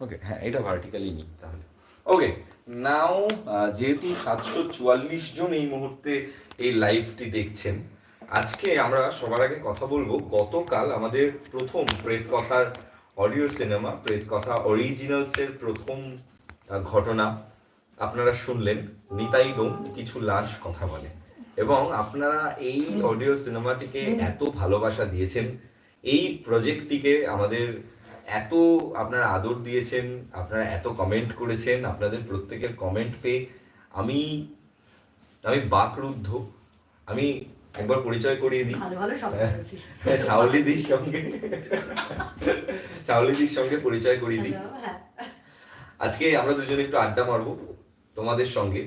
ওকে হ্যাঁ এটা ভার্টিক্যালি নিই তাহলে ওকে নাও যেহেতু সাতশো চুয়াল্লিশ জন এই মুহূর্তে এই লাইভটি দেখছেন, আজকে আমরা সবার আগে কথা বলব গতকাল আমাদের প্রথম প্রেত কথার অডিও সিনেমা প্রেত কথা অরিজিনালসের প্রথম ঘটনা। আপনারা শুনলেন, নিতাই ডোম কিছু লাশ কথা বলে। এবং আপনারা এই অডিও সিনেমাটিকে এত ভালোবাসা দিয়েছেন এই প্রজেক্টটিকে আমাদের এত আপনারা আদর দিয়েছেন আপনারা এত কমেন্ট করেছেন আপনাদের প্রত্যেকের কমেন্ট পেয়ে আমি আমি বাকরুদ্ধ। আমি একবার পরিচয় করিয়ে দিই। ভালো শাওলিদির সঙ্গে। শাওলিদির সঙ্গে পরিচয় করিয়ে দিই। হ্যাঁ। আজকে আমরা দুজনে একটু আড্ডা মারবো তোমাদের সঙ্গে।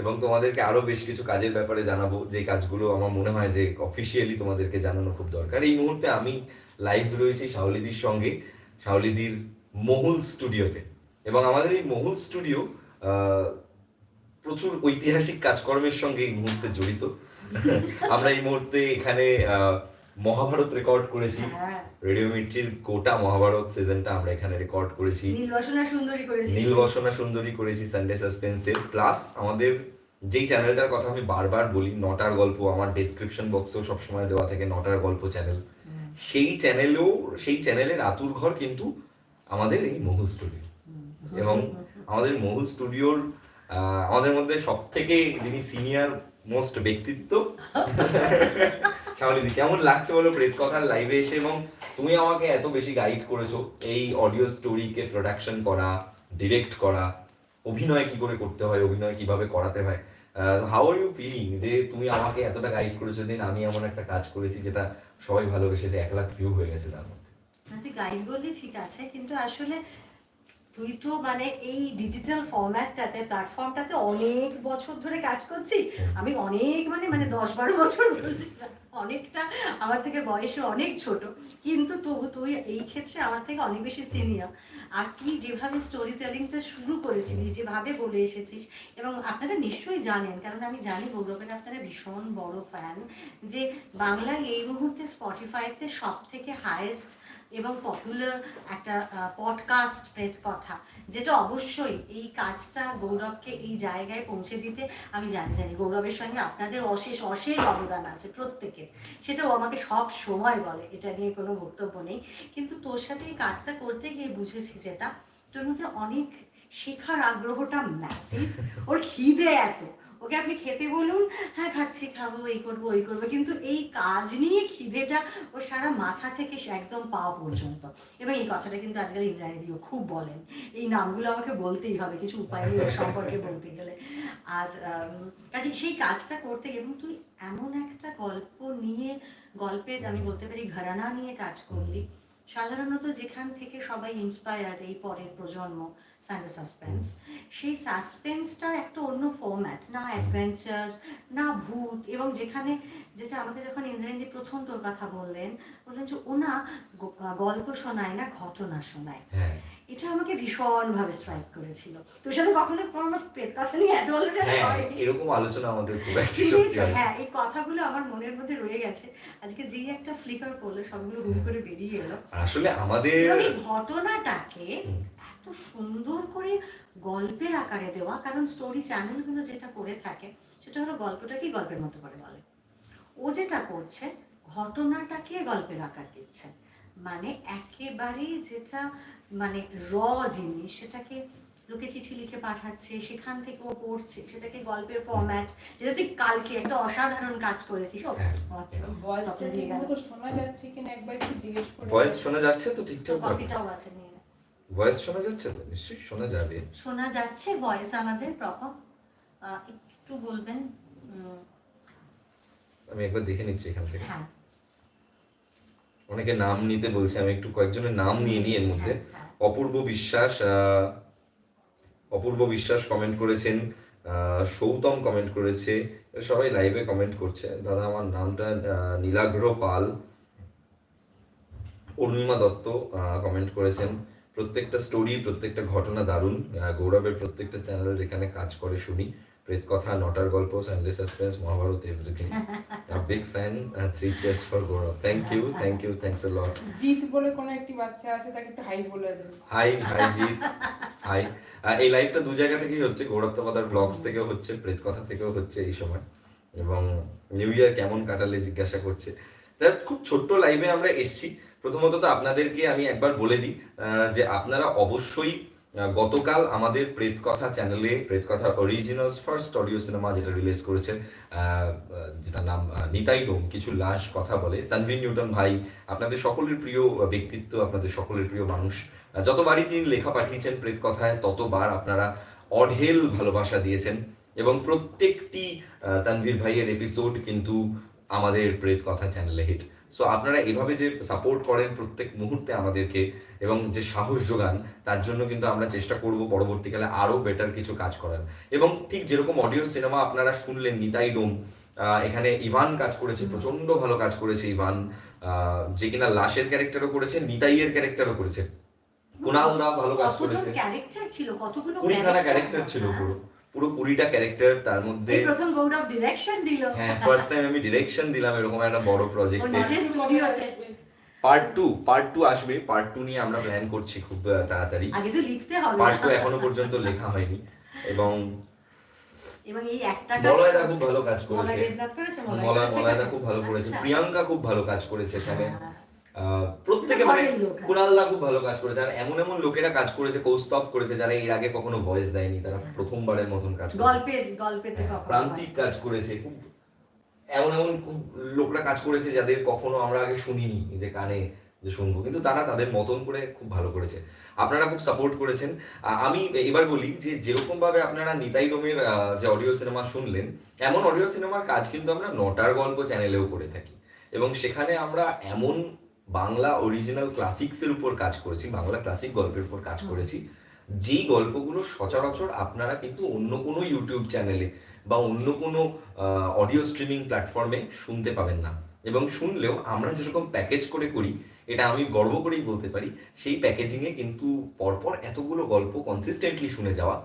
এবং তোমাদেরকে আরও বেশ কিছু কাজের ব্যাপারে জানাব। যে কাজগুলো আমার মনে হয় যে অফিসিয়ালি তোমাদেরকে জানানো খুব দরকার। এই মুহূর্তে আমি লাইভ রয়েছি শাওলিদির সঙ্গে, শাওলিদির মহুল স্টুডিওতে এবং আমাদের এই মহুল স্টুডিও প্রচুর ঐতিহাসিক কাজকর্মের সঙ্গে এই মুহূর্তে জড়িত। আমরা এই মুহূর্তে এখানে মহাভারত রেকর্ড করেছি। হ্যাঁ। রেডিও মির্চির গোটা মহাভারত সিজনটা আমরা এখানে রেকর্ড করেছি। নীলবাসনা সুন্দরী করেছিস নীলবসনা সুন্দরী করেছি সানডে সাসপেন্সের প্লাস আমাদের যেই চ্যানেলটার কথা আমি বারবার বলি নটার গল্প আমার ডেসক্রিপশন বক্সেও সবসময় দেওয়া থাকে নটার গল্প চ্যানেল সেই চ্যানেলেও সেই চ্যানেলের আতুর ঘর কিন্তু আমাদের এই মহুল স্টুডিও এবং আমাদের মহুল স্টুডিওর আমাদের মধ্যে সব থেকে যিনি সিনিয়র মোস্ট ব্যক্তিত্ব শ্যামলিদি কেমন লাগছে বলো প্রেত কথার লাইভে এসে? এবং তুমি আমাকে এত বেশি গাইড করেছ এই অডিও স্টোরিকে প্রোডাকশন করা ডিরেক্ট করা, অভিনয় কি করে করতে হয়, অভিনয় কীভাবে করাতে হয়? হাউ আর ইউ ফিলিং যে তুমি আমাকে এতটা গাইড করেছ দিন আমি এমন একটা কাজ করেছি যেটা সবাই ভালোবেসেছে, এক লাখ ভিউ হয়ে গেছে তার মধ্যে। গাইড বললি ঠিক আছে, কিন্তু আসলে তুই তো মানে এই ডিজিটাল ফরম্যাটটাতে প্ল্যাটফর্মটাতে অনেক বছর ধরে কাজ করছিস। আমি অনেক মানে মানে দশ বারো বছর বলছি অনেকটা আমার থেকে বয়সে অনেক ছোট। কিন্তু তবু তুই এই ক্ষেত্রে আমার থেকে অনেক বেশি সিনিয়র আর তুই যেভাবে স্টোরি টেলিংটা শুরু করেছিলিস, যেভাবে বলে এসেছিস, এবং আপনারা নিশ্চয়ই জানেন, কারণ আমি জানি গৌরবের আপনারা ভীষণ বড় ফ্যান যে বাংলায় এই মুহূর্তে স্পটিফাইতে সব থেকে হায়েস্ট এবং পপুলার একটা পডকাস্ট প্রেত কথা, যেটা অবশ্যই এই কাজটা গৌরবকে এই জায়গায় পৌঁছে দিতে আমি জানি জানি গৌরবের সঙ্গে আপনাদের অশেষ অশেষ অবদান আছে প্রত্যেকের। সেটাও আমাকে সব সময় বলে, এটা নিয়ে কোনো বক্তব্য নেই। কিন্তু তোর সাথে এই কাজটা করতে গিয়ে বুঝেছি যেটা, তোর মধ্যে অনেক শেখার আগ্রহটা ম্যাসিভ ওর খিদে এত। ওকে আপনি খেতে বলুন হ্যাঁ খাচ্ছি, খাব, এই করব, ওই করব। কিন্তু এই কাজ নিয়ে খিদেটা ওর সারা মাথা থেকে একদম পা পর্যন্ত। এবং এই কথাটা কিন্তু আজকাল ইন্দ্রাণীদিও খুব বলেন। এই নামগুলো আমাকে বলতেই হবে, কিছু উপায় সম্পর্কে বলতে গেলে। আর কাজে সেই কাজটা করতে এবং তুই এমন একটা গল্প নিয়ে, গল্পের, আমি বলতে পারি, ঘরানা নিয়ে কাজ করলি, সাধারণত যেখান থেকে সবাই ইন্সপায়ার এই পরের প্রজন্ম সানডে সাসপেন্স সেই সাসপেন্সটার একটা অন্য ফরম্যাট না অ্যাডভেঞ্চার না ভূত এবং যেখানে যেটা আমাকে যখন ইন্দ্রেন্দ্র প্রথম তোর কথা বললেন বললেন যে ওনা গল্প শোনায় না ঘটনা শোনায়। হ্যাঁ। এটা আমাকে ভীষণভাবে স্ট্রাইক করেছিল। তোর সাথে কখনো কোনো পেট কথা নিয়ে এত আলোচনা হ্যাঁ এরকম আলোচনা আমাদের হয় এই কথাগুলো আমার মনের মধ্যে রয়ে গেছে। আজকে যেই একটা ফ্লিকার করল সবগুলো হুম করে বেরিয়ে এলো। আসলে আমাদের ঘটনাটাকে সুন্দর করে গল্পের আকারে দেওয়া কারণ স্টোরি চ্যানেলগুলো যেটা করে থাকে সেটা হলো গল্পটাকেই গল্পের মতো করে বলে ও যেটা করছে ঘটনাটাকে গল্পের আকার দিচ্ছে মানে একেবারেই যেটা মানে র জিনিস সেটাকে লোকে চিঠি লিখে পাঠাচ্ছে সেখান থেকে ও পড়ছে সেটাকে গল্পের ফরম্যাট যেটা তুই কালকে একটা অসাধারণ কাজ করেছিস ও, হ্যাঁ। আচ্ছা, শোনা যাচ্ছে কিনা একবার একটু জিজ্ঞেস করে ভয়েস শোনা যাচ্ছে তো ঠিকঠাক কপিটাও আছে। ভয়েস শোনা যাচ্ছে তো? নিশ্চয়ই শোনা যাবে। শোনা যাচ্ছে ভয়েস আমাদের প্রপার একটু বলবেন আমি একবার দেখে নিচ্ছি এখান থেকে। হ্যাঁ। অনেকে নাম নিতে বলছে আমি একটু কয়েকজনের নাম নিয়ে নিই এর মধ্যে। হ্যাঁ, হ্যাঁ। অপূর্ব বিশ্বাস অপূর্ব বিশ্বাস কমেন্ট করেছেন সৌতম কমেন্ট করেছে সবাই লাইভে কমেন্ট করছে। দাদা আমার নামটা নীলাগ্র পাল। অরুণিমা দত্ত কমেন্ট করেছেন। প্রত্যেকটা স্টোরি প্রত্যেকটা ঘটনা দারুণ। গৌরবের প্রত্যেকটা চ্যানেল যেখানে কাজ করে শুনি। প্রেত কথা নটার গল্প Sunday suspense Mahabharata everything big fan three cheers for Gourab thank you thank you thanks a lot Jeet বলে কোনো একটি বাচ্চা আছে তাকে একটু হাই বলে দেন হাই হাই জিৎ. হাই এই লাইভটা দু জায়গা থেকেই হচ্ছে। গৌরব তপাদার ব্লগস থেকেও হচ্ছে প্রেত কথা থেকেও হচ্ছে এই সময়। এবং নিউ ইয়ার কেমন কাটালে জিজ্ঞাসা করছে। খুব ছোট্ট লাইভে আমরা এসছি। প্রথমত তো আপনাদেরকে আমি একবার বলে দিই যে আপনারা অবশ্যই গতকাল আমাদের প্রেত কথা চ্যানেলে Pret Kotha originals first audio cinema যেটা রিলিজ করেছে আহ, আহ, যেটার নাম নিতাই ডোম কিছু লাশ কথা বলে। তানভীর নিউটন ভাই আপনাদের সকলের প্রিয় ব্যক্তিত্ব আপনাদের সকলের প্রিয় মানুষ যতবারই তিনি লেখা পাঠিয়েছেন প্রেত কথায় ততবার আপনারা অঢেল ভালোবাসা দিয়েছেন। এবং প্রত্যেকটি তানভীর ভাইয়ের এপিসোড কিন্তু আমাদের প্রেত কথা চ্যানেলে হিট সো আপনারা এভাবে যে সাপোর্ট করেন প্রত্যেক মুহূর্তে আমাদেরকে এবং যে সাহস যোগান তার জন্য কিন্তু আমরা চেষ্টা করব পরবর্তীকালে আরও বেটার কিছু কাজ করার। এবং ঠিক যেরকম অডিও সিনেমা আপনারা শুনলেন নিতাই ডোম আহ, এখানে ইভান কাজ করেছে প্রচণ্ড ভালো কাজ করেছে ইভান। আহ, যে কিনা লাশের ক্যারেক্টারও করেছে নিতাইয়ের ক্যারেক্টারও করেছে। কুণাল দা ভালো কাজ করেছে। ক্যারেক্টার ছিল? কতগুলো ক্যারেক্টার ছিল। পুরো। পুরো কুড়িটা ক্যারেক্টার তার মধ্যে প্রথম গৌরব ডিরেকশন দিল। হ্যাঁ ফার্স্ট টাইম আমি ডিরেকশন দিলাম এরকম একটা বড় প্রজেক্টে পার্ট টু পার্ট টু আসবে। পার্ট টু নিয়ে আমরা প্ল্যান করছি খুব তাড়াতাড়ি। আগে তো লিখতে হবে। পার্ট টু এখনও পর্যন্ত লেখা হয়নি। এবং এবং এই একটা মলয়দা খুব ভালো কাজ করেছে। মলয়দা? খুব ভালো করেছে। আচ্ছা। প্রিয়াঙ্কা খুব ভালো কাজ করেছে এখানে। হ্যাঁ। প্রত্যেকে মানে হ্যাঁ। খুব ভালো কাজ করেছে। আর এমন এমন লোকেরা কাজ করেছে কৌস্তব করেছে যারা এর আগে কখনো ভয়েস দেয়নি তারা হ্যাঁ। প্রথমবারের মতন কাজ করেছে। গল্পের গল্পেতে হ্যাঁ, প্রান্তিক কাজ করেছে খুব এমন এমন খুব লোকরা কাজ করেছে যাদের কখনো আমরা আগে শুনিনি যে কানে যে শুনব। কিন্তু তারা তাদের মতন করে খুব ভালো করেছে। আপনারা খুব সাপোর্ট করেছেন। আমি এবার বলি যে যেরকম ভাবে আপনারা নিতাই ডোমের যে অডিও সিনেমা শুনলেন এমন অডিও সিনেমার কাজ কিন্তু আমরা নটার গল্প চ্যানেলেও করে থাকি। এবং সেখানে আমরা এমন বাংলা অরিজিনাল ক্লাসিক্সের উপর কাজ করেছি বাংলা ক্লাসিক গল্পের উপর কাজ করেছি। যেই গল্পগুলো সচরাচর আপনারা কিন্তু অন্য কোনো ইউটিউব চ্যানেলে বা অন্য কোনো অডিও স্ট্রিমিং প্ল্যাটফর্মে শুনতে পাবেন না। এবং শুনলেও আমরা যেরকম প্যাকেজ করে করি এটা আমি গর্ব করেই বলতে পারি সেই প্যাকেজিংয়ে কিন্তু পরপর এতগুলো গল্প কনসিস্টেন্টলি শুনে যাওয়া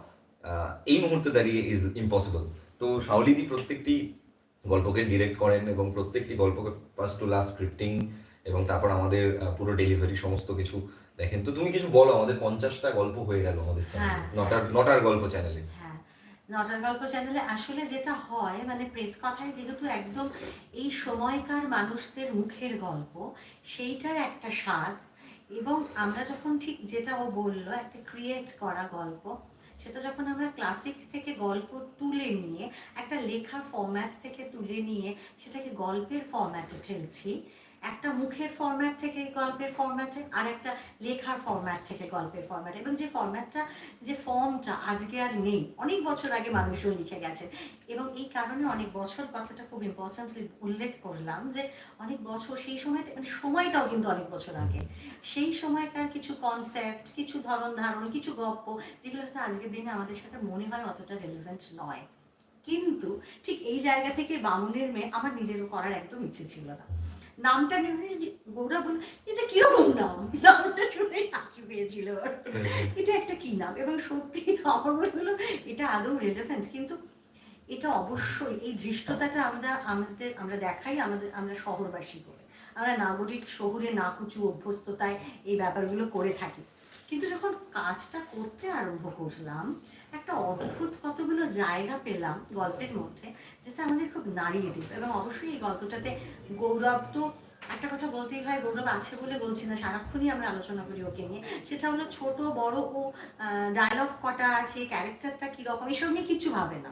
এই মুহূর্তে দাঁড়িয়ে ইজ ইম্পসিবল তো শাওলিদি প্রত্যেকটি গল্পকে ডিরেক্ট করেন এবং প্রত্যেকটি গল্পকে ফার্স্ট টু লাস্ট স্ক্রিপ্টিং এবং তারপর আমাদের পুরো ডেলিভারি সমস্ত কিছু দেখেন। তো তুমি কিছু বলো আমাদের পঞ্চাশটা গল্প হয়ে গেল আমাদের হ্যাঁ। নটার নটার গল্প চ্যানেলে হ্যাঁ নটার গল্প চ্যানেলে আসলে যেটা হয় মানে প্রেত কথায় যেহেতু একদম এই সময়কার মানুষদের মুখের গল্প সেইটার একটা স্বাদ এবং আমরা যখন ঠিক যেটা ও বলল একটা ক্রিয়েট করা গল্প সেটা যখন আমরা ক্লাসিক থেকে গল্প তুলে নিয়ে একটা লেখা ফরম্যাট থেকে তুলে নিয়ে সেটাকে গল্পের ফরম্যাটে ফেলছি একটা মুখের ফরম্যাট থেকে গল্পের ফরম্যাটে আর একটা লেখার ফরম্যাট থেকে গল্পের ফরম্যাটে এবং যে ফরম্যাটটা যে ফর্মটা আজকে আর নেই, অনেক বছর আগে মানুষও লিখে গেছে। এবং এই কারণে অনেক বছর কথাটা খুব ইম্পর্টেন্টলি উল্লেখ করলাম যে, অনেক বছর সেই সময়টা মানে সময়টাও কিন্তু অনেক বছর আগে। সেই সময়কার কিছু কনসেপ্ট কিছু ধরন ধারণ, কিছু গল্প যেগুলো হয়তো আজকের দিনে আমাদের সাথে মনে হয় অতটা রেলিভেন্ট নয়। কিন্তু ঠিক এই জায়গা থেকে বামুনের মেয়ে আমার নিজেরও করার একদম ইচ্ছে ছিল না। নামটা নিয়ে গৌরা বলল এটা কীরকম নাম? নামটা শুনে হাসি পেয়েছিল। এটা একটা কি নাম? এবং সত্যি আমার মনে হলো এটা আদৌ রেলেভেন্ট কিন্তু এটা অবশ্যই এই ধৃষ্টতাটা আমরা আমাদের আমরা দেখাই আমাদের আমরা শহরবাসী করে। আমরা নাগরিক শহুরে নাকুচু অভ্যস্ততায় এই ব্যাপারগুলো করে থাকি। কিন্তু যখন কাজটা করতে আরম্ভ করলাম একটা অদ্ভুত কতগুলো জায়গা পেলাম গল্পের মধ্যে, যেটা আমাদের খুব নাড়িয়ে দিল এবং অবশ্যই এই গল্পটাতে গৌরব তো একটা কথা বলতেই হয়, গৌরব আছে বলে বলছি না, সারাক্ষণই আমরা আলোচনা করি ওকে নিয়ে। সেটা হলো ছোট, বড় ও ডায়লগ কটা আছে ক্যারেক্টারটা কীরকম, এসব নিয়ে কিচ্ছু ভাবে না।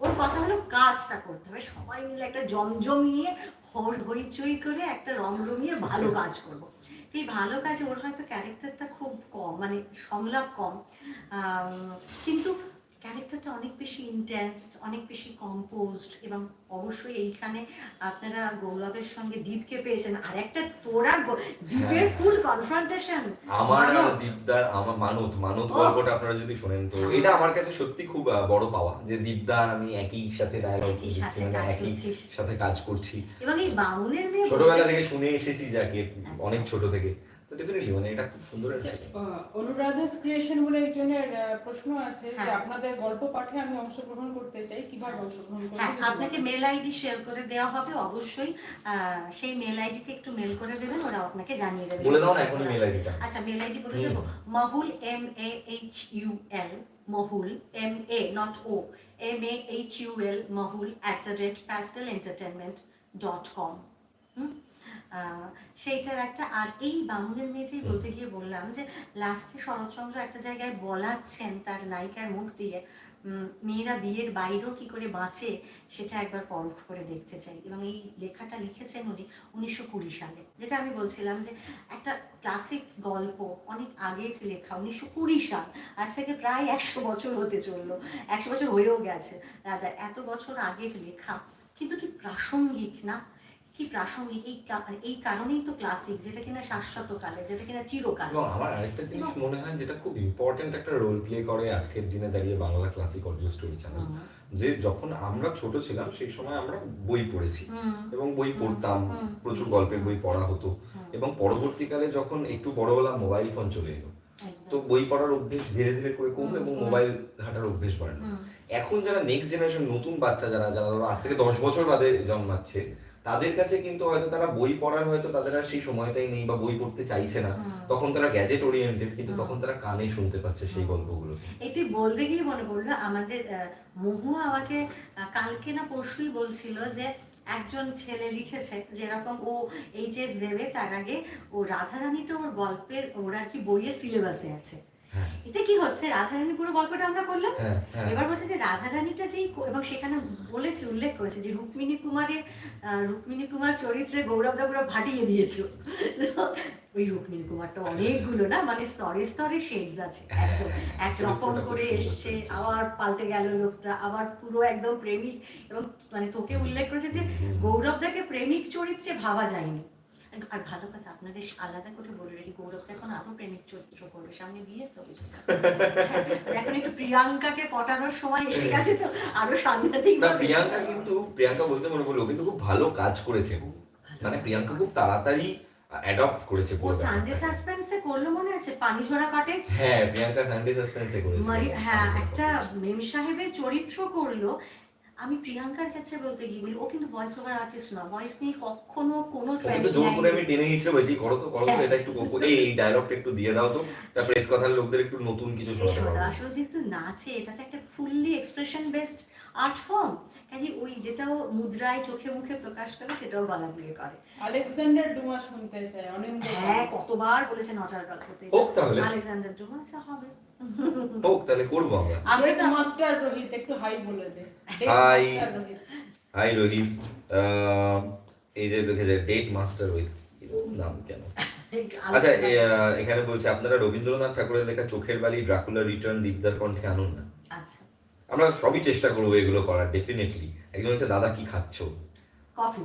ওর কথা হলো কাজটা করতে হবে। সবাই মিলে একটা জমজমিয়ে হই- হইচই করে একটা রমরমিয়ে ভালো কাজ করব। এই ভালো কাজে ওর হয়তো ক্যারেক্টারটা খুব কম মানে সংলাপ কম। কিন্তু ক্যারেক্টারটা অনেক বেশি ইন্টেন্স অনেক বেশি কম্পোজড এবং অবশ্যই এইখানে আপনারা গৌরবের সঙ্গে দীপকে পেয়েছেন। আর একটা তোরা দীপের হ্যাঁ। ফুল কনফ্রন্টেশন আমার দীপদার আমার মানত মানত গল্পটা আপনারা যদি শোনেন তো হ্যাঁ। এটা আমার কাছে সত্যি খুব বড় পাওয়া যে দীপদার আমি একই সাথে ডায়লগ একই সাথে মানে একই সাথে কাজ করছি। এবং এই বাউলের মেয়ে ছোটবেলা থেকে শুনে এসেছি যাকে অনেক ছোট থেকে। ডেফিনেটলি মানে এটা খুব সুন্দর অনুরাধাস ক্রিয়েশন বলে একজনের প্রশ্ন আছে যে হ্যাঁ। আপনাদের গল্প পাঠে আমি অংশগ্রহণ করতে চাই কীভাবে অংশগ্রহণ করতে হ্যাঁ আপনাকে মেল আইডি শেয়ার করে দেওয়া হবে অবশ্যই। আহ, সেই মেল আইডিতে একটু মেল করে দেবেন ওরা আপনাকে জানিয়ে দেবে। বলে দাও না এখনই মেল আইডিটা আচ্ছা মেল আইডি বলে হুম। দেবো। Mahul M A H U L Mahul M A not O M A H U L Mahul at the rate Pastel Entertainment dot com সেইটার একটা আর এই বামুনের মেয়েটি বলতে গিয়ে বললাম যে লাস্টে শরৎচন্দ্র একটা জায়গায় বলাচ্ছেন তার নায়িকার মুখ দিয়ে মেয়েরা বিয়ের বাইরেও কি করে বাঁচে সেটা একবার পরখ করে দেখতে চাই। এবং এই লেখাটা লিখেছেন উনি উনিশশো কুড়ি সালে। যেটা আমি বলছিলাম যে একটা ক্লাসিক গল্প অনেক আগে লেখা উনিশশো কুড়ি সাল আজ থেকে প্রায় একশো বছর হতে চলল। একশো বছর হয়েও গেছে রাজা। এত বছর আগে লেখা কিন্তু কি প্রাসঙ্গিক না? কি প্রাসঙ্গিক? এই মানে এই কারণেই তো ক্লাসিক যেটা কিনা শাশ্বত কালে যেটা কিনা চিরকাল এবং আমার আরেকটা জিনিস মনে হয় যেটা খুব ইম্পর্টেন্ট একটা রোল প্লে করে আজকের দিনে দাঁড়িয়ে Bangla classic audio story channel যে যখন আমরা ছোট ছিলাম সেই সময় আমরা বই পড়েছি এবং বই পড়তাম প্রচুর গল্পের বই পড়া হতো এবং পরবর্তীকালে যখন একটু বড় হলাম মোবাইল ফোন চলে এলো। তো বই পড়ার অভ্যেস ধীরে ধীরে করে কমলো এবং মোবাইল ঘাটার অভ্যেস বাড়লো। এখন যারা নেক্সট জেনারেশন নতুন বাচ্চা যারা যারা ধরো আজ থেকে দশ বছর বাদে জন্মাচ্ছে তাদের কাছে কিন্তু হয়তো তারা বই পড়ার হয়তো তাদের আর সেই সময়টাই নেই বা বই পড়তে চাইছে না। তখন তারা গ্যাজেট ওরিয়েন্টেড কিন্তু তখন তারা কানে শুনতে পাচ্ছে সেই গল্পগুলো। এই তুই বলতে গিয়ে মনে পড়ল আমাদের মহুয়া আমাকে কালকে না পরশুই বলছিল যে একজন ছেলে লিখেছে যেরকম ও এইচএস দেবে তার আগে ও রাধারানীটা ওর গল্পের ওর আর কি বইয়ের সিলেবাসে আছে। এতে কি হচ্ছে? রাধারানী পুরো গল্পটা আমরা করলাম। হ্যাঁ হ্যাঁ। এবার বলছে যে রাধারানীটা যেই এবং সেখানে বলেছে উল্লেখ করেছে যে রুক্মিণী কুমারের রুক্মিণী কুমার চরিত্রে গৌরবদা পুরো ফাটিয়ে দিয়েছ। ওই রুক্মিণী কুমারটা অনেকগুলো না? মানে স্তরে স্তরে শেডস আছে। একদম একরকম করে এসছে আবার পাল্টে গেল লোকটা আবার পুরো একদম প্রেমিক এবং মানে তোকে উল্লেখ করেছে যে গৌরবদাকে প্রেমিক চরিত্রে ভাবা যায়নি। আর- ভালো কথা আপনাদের আলাদা করে বলে রাখি গৌরবদা এখন আরও প্রেমিক চরিত্র করবে। সামনে বিয়ে তো এখন একটু প্রিয়াঙ্কাকে পটানোর সময় এসে গেছে তো আরও সাংঘাতিক প্রিয়াঙ্কা কিন্তু প্রিয়াঙ্কা বলতে মনে পড়ল কিন্তু খুব ভালো কাজ করেছে মানে প্রিয়াঙ্কা খুব তাড়াতাড়ি অ্যাডপ্ট করেছে পুরো সানডে সাসপেন্সে করল মনে আছে? পানি ঝরা কটেজ হ্যাঁ প্রিয়াঙ্কা সানডে সাসপেন্সে করেছে। হ্যাঁ একটা মেম সাহেবের চরিত্র করল আমি প্রিয়াঙ্কার ক্ষেত্রে বলতে গিয়ে বলি ও কিন্তু ভয়েস ওভার আর্টিস্ট না। ভয়েস নিয়ে কখনো কোনো ট্রেনিং জোর করে আমি টেনে নিচ্ছে বলছি করো তো করো তো এটা একটু গো- এই এই ডায়লগটা একটু দিয়ে দাও তো। তারপরে এর কথার লোকদের একটু নতুন কিছু শোনাতে পারব। আসলে যেহেতু নাচে এটা তো একটা fully expression based art form কাজে ওই যেটাও মুদ্রায় চোখে মুখে প্রকাশ করে সেটাও গলা দিয়ে করে। আলেকজান্ডার ডুমা শুনতে চাই অনিন্দ হ্যাঁ কতবার বলেছে নটার গল্পতে হোক তাহলে। আলেকজান্ডার ডুমা আচ্ছা হবে। হোক তাহলে করব আমরা। আমরা তো মাস্টার রোহিত একটু হাই বলে দে। রোহিত। হাই রোহিত। এই যে লিখেছে ডেট মাস্টার উইথ এরকম নাম কেন? আচ্ছা এখানে বলছে আপনারা রবীন্দ্রনাথ ঠাকুরের লেখা চোখের বালি ড্রাকুলা রিটার্ন দীপদার কণ্ঠে আনুন না। আচ্ছা। আমরা সবই চেষ্টা করব এগুলো করার ডেফিনেটলি একজন হচ্ছে দাদা কি খাচ্ছ? কফি।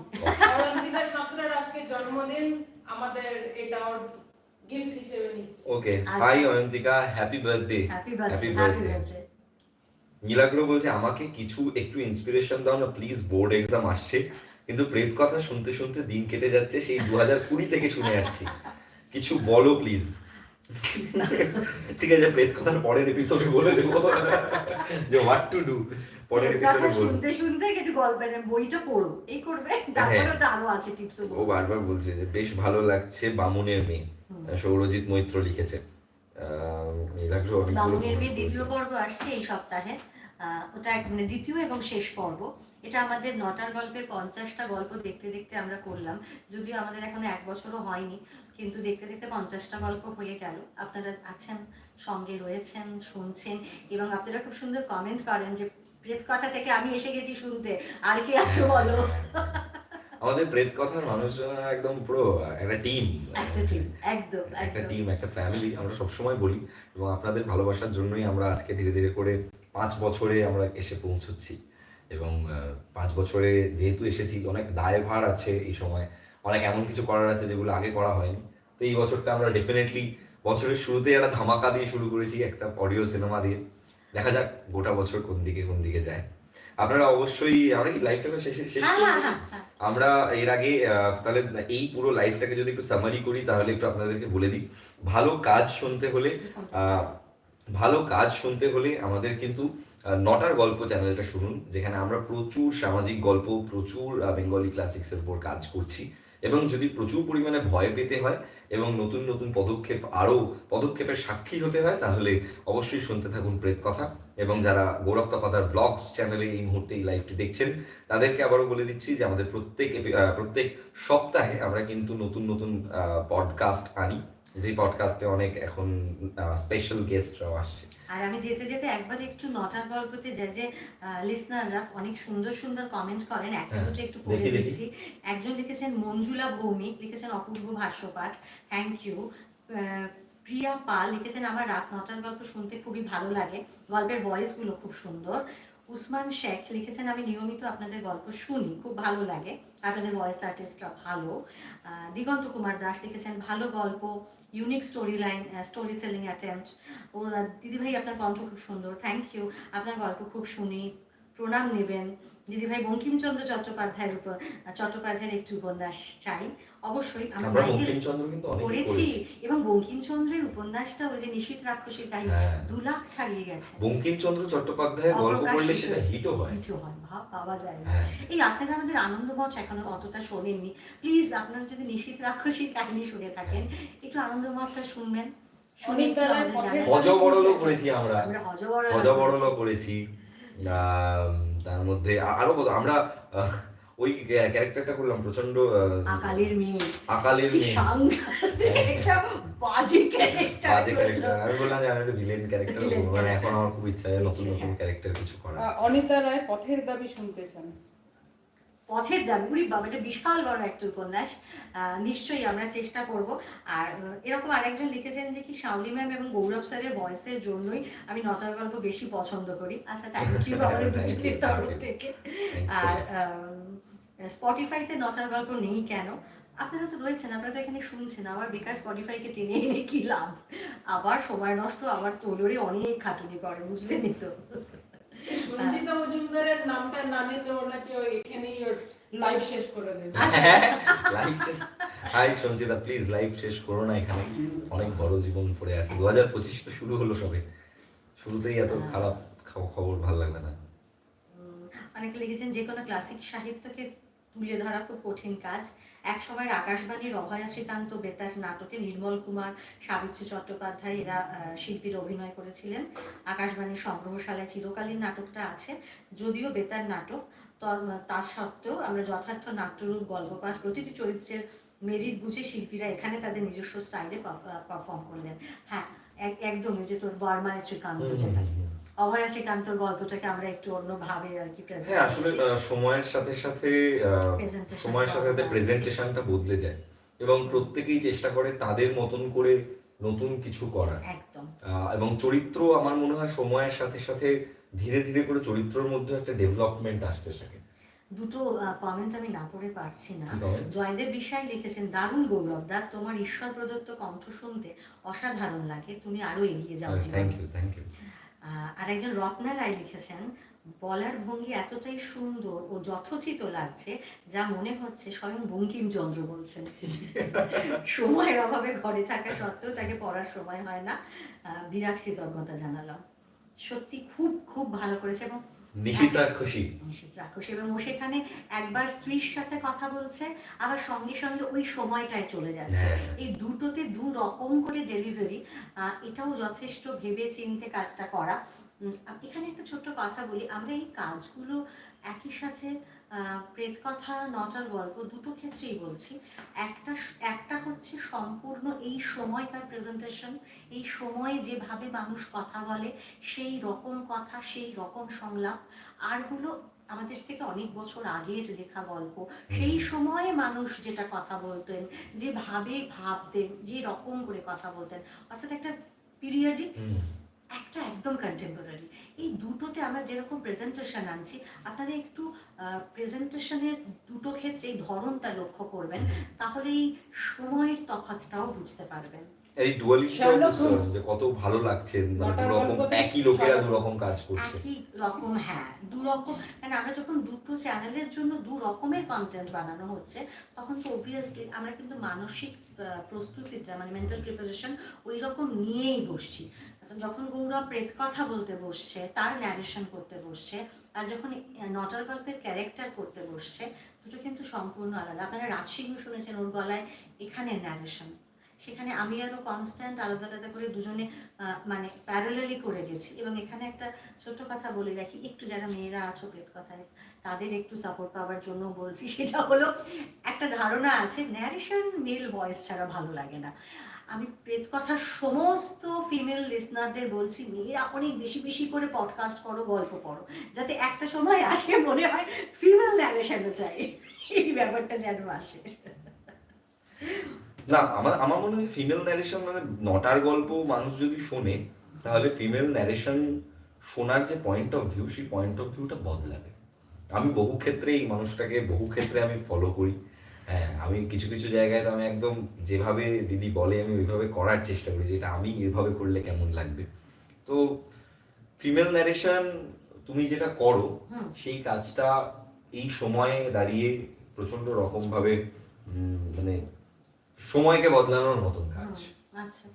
সাঁতরার আজকে জন্মদিন আমাদের এটা ওর গিফট হিসেবে নিচ্ছি okay. Hi Ayantika happy birthday happy birthday Happy happy birthday. Birthday Nilagro বলছে আমাকে কিছু একটু ইন্সপিরেশন দাও না প্লিজ বোর্ড এক্সাম আসছে। কিন্তু প্রেত কথা শুনতে শুনতে দিন কেটে যাচ্ছে সেই দু হাজার কুড়ি থেকে শুনে আসছি। কিছু বলো প্লিজ ঠিক আছে প্রেত কথার পরের এপিসোডে বলে দেবো। যে হোয়াট টু ডু পরের এপিসোডে বলব। শুনতে শুনতে একটু গল্পের বইটা পড়ো। এই করবে তারপরে তো আরও আছে টিপস ও বারবার বলছে যে বেশ ভালো লাগছে বামুনের মেয়ে। সৌরজিৎ মৈত্র লিখেছে। নীলাগ্র মেয়ে দ্বিতীয় পর্ব আসছে এই সপ্তাহে। ওটা এক- মানে দ্বিতীয় এবং শেষ পর্ব। এটা আমাদের নটার গল্পের পঞ্চাশটা গল্প দেখতে দেখতে আমরা করলাম। যদিও আমাদের এখনও এক বছরও হয়নি কিন্তু দেখতে দেখতে পঞ্চাশটা গল্প হয়ে গেল। আপনারা আছেন সঙ্গে রয়েছেন শুনছেন এবং আপনারা খুব সুন্দর কমেন্ট করেন যে প্রেত কথা থেকে আমি এসে গেছি শুনতে। আর কে আছো বলো? আমাদের প্রেত কথার মানুষজন একদম পুরো একটা টিম একটা টিম একদম একটা টিম একটা ফ্যামিলি আমরা সবসময় বলি। এবং আপনাদের ভালোবাসার জন্যই আমরা আজকে ধীরে ধীরে করে পাঁচ বছরে আমরা এসে পৌঁছচ্ছি। এবং পাঁচ বছরে যেহেতু এসেছি অনেক দায়ভার আছে এই সময়। অনেক এমন কিছু করার আছে যেগুলো আগে করা হয়নি। তো এই বছরটা আমরা ডেফিনেটলি বছরের শুরুতেই একটা ধামাকা দিয়ে শুরু করেছি একটা অডিও সিনেমা দিয়ে। দেখা যাক গোটা বছর কোন দিকে কোন দিকে যায়। আপনারা অবশ্যই আমরা কি লাইভটা শেষ শেষ হ্যাঁ হ্যাঁ হ্যাঁ। আমরা এর আগে তাহলে এই পুরো লাইফটাকে যদি একটু সামারি করি তাহলে একটু আপনাদেরকে বলে দিই। ভালো কাজ শুনতে হলে আহ, ভালো কাজ শুনতে হলে আমাদের কিন্তু নটার গল্প চ্যানেলটা শুনুন যেখানে আমরা প্রচুর সামাজিক গল্প প্রচুর বেঙ্গলি ক্লাসিক্সের উপর কাজ করছি। এবং যদি প্রচুর পরিমাণে ভয় পেতে হয় এবং নতুন নতুন পদক্ষেপ, আরও পদক্ষেপের সাক্ষী হতে হয়, তাহলে অবশ্যই শুনতে থাকুন প্রেত কথা। এবং যারা গৌরব তপাদার ব্লগস চ্যানেলে এই মুহূর্তে এই লাইভটি দেখছেন, তাদেরকে আবারও বলে দিচ্ছি যে আমাদের প্রত্যেক প্রত্যেক সপ্তাহে আমরা কিন্তু নতুন নতুন পডকাস্ট আনি। যে পডকাস্টে অনেক এখন স্পেশাল গেস্টরাও আসছে। আর আমি যেতে যেতে একবার একটু নটার গল্পতে যে যে লিসনাররা অনেক সুন্দর সুন্দর কমেন্ট করেন। একটা হ্যাঁ, দুটো একটু পড়ে। দিচ্ছি। একজন লিখেছেন মঞ্জুলা ভৌমিক লিখেছেন অপূর্ব ভাষ্যপাঠ। থ্যাংক ইউ প্রিয়া পাল লিখেছেন আমার রাত নটার গল্প শুনতে খুবই ভালো লাগে। গল্পের ভয়েসগুলো খুব সুন্দর। উসমান শেখ লিখেছেন, আমি নিয়মিত আপনাদের গল্প শুনি, খুব ভালো লাগে। আপনাদের ভয়েস আর্টিস্টরা ভালো। দিগন্ত কুমার দাস লিখেছেন, ভালো গল্প unique story line storytelling attempt ও দিদিভাই আপনার কণ্ঠ খুব সুন্দর। থ্যাংক ইউ আপনার গল্প খুব শুনি। প্রণাম নেবেন। দিদিভাই বঙ্কিমচন্দ্র চট্টোপাধ্যায়ের উপর, চট্টোপাধ্যায়ের একটি উপন্যাস চাই। অবশ্যই আমরা আমরা বঙ্কিমচন্দ্র কিন্তু পড়েছি এবং বঙ্কিমচন্দ্রের উপন্যাসটা ওই যে নিশীত রাক্ষসীর কাহিনী হ্যাঁ। দু লাখ ছাড়িয়ে গেছে। বঙ্কিমচন্দ্র চট্টোপাধ্যায়ের গল্প পড়লে সেটা হিটও হয়। কিছু হয় ভাব পাওয়া যায়। না হ্যাঁ। এই আপনারা আমাদের আনন্দমঠ এখনও অতটা শোনেননি। প্লিজ আপনারা যদি নিশীত রাক্ষসীর কাহিনী শুনে থাকেন একটু আনন্দমঠটা শুনবেন। শুনে একটু জানাবেন। হজবরলও করেছি আমরা। আমরা করেছি। তার মধ্যে আরও আমরা ওই ক্যারেক্টারটা করলাম প্রচণ্ড আকালের মেয়ে। আকালের মেয়ে। সাংঘাতিক বাজে ক্যারেক্টার বাজে ক্যারেক্টার আমি বললাম যে আমি একটা ভিলেন ক্যারেক্টার মানে এখন আমার খুব ইচ্ছা হয় নতুন নতুন হ্যাঁ। ক্যারেক্টার কিছু করা অনিতা রায় পথের দাবি শুনতে চান পথের দাবি উড়ি বাবা এটা বিশাল বড় একটা উপন্যাস। আহ, নিশ্চয়ই আমরা চেষ্টা করব। আর এরকম আরেকজন লিখেছেন যে কি শাওলি ম্যাম এবং গৌরব স্যারের ভয়েসের জন্যই আমি নটার গল্প বেশি পছন্দ করি। আচ্ছা থ্যাংক ইউ আমাদের দুজনের তরফ থেকে? আর. স্পটিফাইতে নচার গল্প নেই কেন? আপনারা তো রয়েছেন আপনারা তো এখানে শুনছেন আবার বেকার স্পটিফাইকে টেনে এনে কি লাভ? আবার সময় নষ্ট আবার তোলরে অনেক খাটুনি করে বুঝলেনই তো? সঞ্চিতা মজুমদারের নামটা না নিতে ওর এখানেই লাইভ শেষ করে দেবে। লাইভ শেষ। হাই সঞ্চিতা প্লিজ লাইভ শেষ করো না এখানে। অনেক বড় জীবন পড়ে আছে। দু হাজার পঁচিশ তো শুরু হলো সবে। শুরুতেই এত খারাপ খবর ভালো লাগবে না। অনেকে লিখেছেন যে কোনো ক্লাসিক সাহিত্যকে তুলে ধরা খুব কঠিন কাজ। এক সময়ের আকাশবাণীর অভয়া শ্রীকান্ত বেতাস নাটকে নির্মল কুমার সাবিত্রী চট্টোপাধ্যায় এরা শিল্পীর অভিনয় করেছিলেন। আকাশবাণীর সংগ্রহশালায় চিরকালীন নাটকটা আছে। যদিও বেতার নাটক ত- সত্ত্বেও আমরা যথার্থ নাট্যরূপ গল্পপাঠ প্রতিটি চরিত্রের মেরিট বুঝে শিল্পীরা এখানে তাদের নিজস্ব স্টাইলে পারফর্ম করলেন। হ্যাঁ এক- একদমই যে তোর বর্মায় শ্রীকান্ত যেটা। অভয়া শ্রীকান্তর গল্পটাকে আমরা একটু অন্যভাবে আর কি হ্যাঁ আসলে সময়ের সাথে সাথে সময়ের সাথে সাথে প্রেজেন্টেশনটা বদলে যায় এবং প্রত্যেকেই চেষ্টা করে তাদের মতন করে নতুন কিছু করার একদম। এবং চরিত্র আমার মনে হয় সময়ের সাথে সাথে ধীরে ধীরে করে চরিত্রের মধ্যে একটা ডেভেলপমেন্ট আসতে থাকে। দুটো কমেন্ট আমি না পড়ে পারছি না? জয়দেব বিশ্বাই লিখেছেন দারুণ গৌরব দা তোমার ঈশ্বর প্রদত্ত কণ্ঠ শুনতে অসাধারণ লাগে তুমি আরও এগিয়ে যাও থ্যাংক ইউ থ্যাংক ইউ আর একজন রত্না রায় লিখেছেন বলার ভঙ্গি এতটাই সুন্দর ও যথোচিত লাগছে যা মনে হচ্ছে স্বয়ং বঙ্কিমচন্দ্র বলছেন। সময়ের অভাবে ঘরে থাকা সত্ত্বেও তাকে পড়ার সময় হয় না। আহ, বিরাট কৃতজ্ঞতা জানালাম। সত্যি খুব খুব ভালো করেছে এবং নিশিত খুশি। নিশিতা খুশি। এবং ও সেখানে একবার স্ত্রীর সাথে কথা বলছে আবার সঙ্গে সঙ্গে ওই সময়টায় চলে যাচ্ছে। হ্যাঁ। এই দুটোতে দু রকম করে ডেলিভারি এটাও যথেষ্ট ভেবে চিনতে কাজটা করা। এখানে একটা ছোট্ট কথা বলি। আমরা এই কাজগুলো একই সাথে আহ, প্রেত কথা নটার গল্প দুটো ক্ষেত্রেই বলছি। একটা একটা হচ্ছে সম্পূর্ণ এই সময়কার প্রেজেন্টেশন এই সময়ে যেভাবে মানুষ কথা বলে সেই রকম কথা সেই রকম সংলাপ। আর হলো আমাদের থেকে অনেক বছর আগের লেখা গল্প। সেই সময়ে মানুষ যেটা কথা বলতেন যেভাবে ভাবতেন যে রকম করে কথা বলতেন। অর্থাৎ একটা পিরিয়ডিক। একটা একদম কন্টেম্পোরারি এই দুটোতে আমরা যেরকম প্রেজেন্টেশন আনছি আপনারা একটু প্রেজেন্টেশনের দুটো ক্ষেত্রে এই ধরনটা লক্ষ্য করবেন তাহলে এই সময়ের তফাৎটাও বুঝতে পারবেন। এই ডুয়ালিটিটাও বুঝতে পারবেন যে কত ভালো লাগছে মানে একই লোকেরা Sherlock দু রকম কাজ করছে। একই রকম হ্যাঁ দু রকম কারণ আমরা যখন দুটো চ্যানেলের জন্য দু রকমের কন্টেন্ট বানানো হচ্ছে তখন তো অবভিয়াসলি আমরা কিন্তু মানসিক আহ, প্রস্তুতিটা মানে মেন্টাল প্রিপারেশন ওই রকম নিয়েই বসছি। যখন গৌরব প্রেত কথা বলতে বসছে, তার ন্যারেশন করতে বসছে, আর যখন নটার গল্পের ক্যারেক্টার করতে বসছে, দুটো কিন্তু সম্পূর্ণ আলাদা। আপনারা রাজসিংহ শুনেছেন ওর গলায়, এখানে ন্যারেশন সেখানে আমি আরও কনস্ট্যান্ট আলাদা আলাদা করে দুজনে মানে প্যারালালি করে গেছি। এবং এখানে একটা ছোট্ট কথা বলে রাখি, একটু যারা মেয়েরা আছো পেট কথায় তাদের একটু সাপোর্ট পাওয়ার জন্য বলছি, সেটা হলো, একটা ধারণা আছে ন্যারেশন মেল ভয়েস ছাড়া ভালো লাগে না। আমি প্রেত কথার সমস্ত ফিমেল লিসনারদের বলছি, মেয়েরা অনেক বেশি বেশি করে পডকাস্ট করো, গল্প পড়ো যাতে একটা সময় আসে মনে হয় ফিমেল ন্যারেশনও চাই। এই ব্যাপারটা যেন আসে। না, আমার আমার মনে হয় ফিমেল ন্যারেশন মানে নটার গল্প মানুষ যদি শোনে, তাহলে ফিমেল ন্যারেশন শোনার যে পয়েন্ট অফ ভিউ সেই পয়েন্ট অফ ভিউটা বদলাবে। আমি বহু ক্ষেত্রে এই মানুষটাকে, বহু ক্ষেত্রে আমি ফলো করি। হ্যাঁ আমি কিছু কিছু জায়গায় তো আমি একদম যেভাবে দিদি বলে আমি ওইভাবে করার চেষ্টা করি যেটা আমি এভাবে করলে কেমন লাগবে। তো ফিমেল ন্যারেশন তুমি যেটা করো সেই কাজটা এই সময়ে দাঁড়িয়ে প্রচণ্ড রকম ভাবে মানে সময়কে বদলানোর মতন কাজ। আচ্ছা।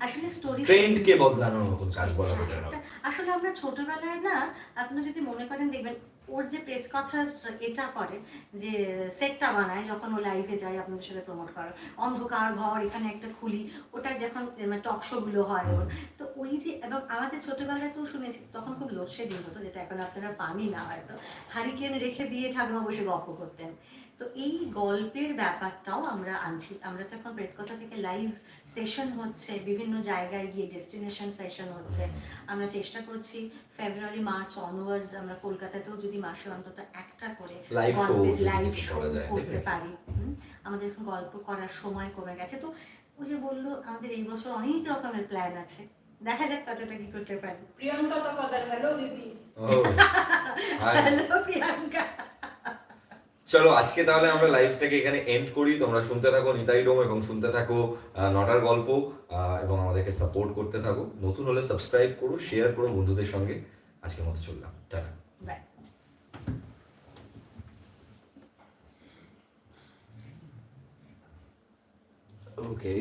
আসলে স্টোরি ট্রেন্ডকে বদলানোর মতন কাজ বলা বেটার আসলে আমরা ছোটবেলায় না আপনি যদি মনে করেন দেখবেন ওর যে প্রেত কথার এটা করে যে সেটটা বানায় যখন ও লাইভে যায় আপনাদের সাথে প্রমোট করে অন্ধকার ঘর, এখানে একটা খুলি, ওটা যখন টক শো গুলো হয় ওর। তো ওই যে, এবং আমাদের ছোটবেলায় তো শুনেছি, তখন খুব লোডশেডিং হতো, যেটা এখন আপনারা পানি না হয়তো। হারিকেন রেখে দিয়ে ঠাকুমা বসে গল্প করতেন। তো এই গল্পের ব্যাপারটাও আমরা আনছি। আমরা তো এখন প্রেতকথা থেকে লাইভ সেশন হচ্ছে বিভিন্ন জায়গায় গিয়ে ডেস্টিনেশন সেশন হচ্ছে। আমরা চেষ্টা করছি ফেব্রুয়ারি মার্চ অনওয়ার্ডস আমরা কলকাতাতেও যদি মাসে অন্তত একটা করে লাইভ শো লাইভ শো করতে পারি। হুম, আমাদের এখন গল্প করার সময় কমে গেছে। তো ওই যে বলল আমাদের এই বছর অনেক রকমের প্ল্যান আছে। দেখা যাক কতটা কি করতে পারি। প্রিয়াঙ্কা তপাদার হ্যালো দিদি। হ্যালো প্রিয়াঙ্কা। চলো আজকে তাহলে আমরা লাইভটাকে এখানে এন্ড করি। তোমরা শুনতে থাকো নিতাই ডোম এবং শুনতে থাকো নটার গল্প এবং আমাদেরকে সাপোর্ট করতে থাকো। নতুন হলে সাবস্ক্রাইব করো শেয়ার করো বন্ধুদের সঙ্গে। আজকের মতো চললাম। টাটা। Bye okay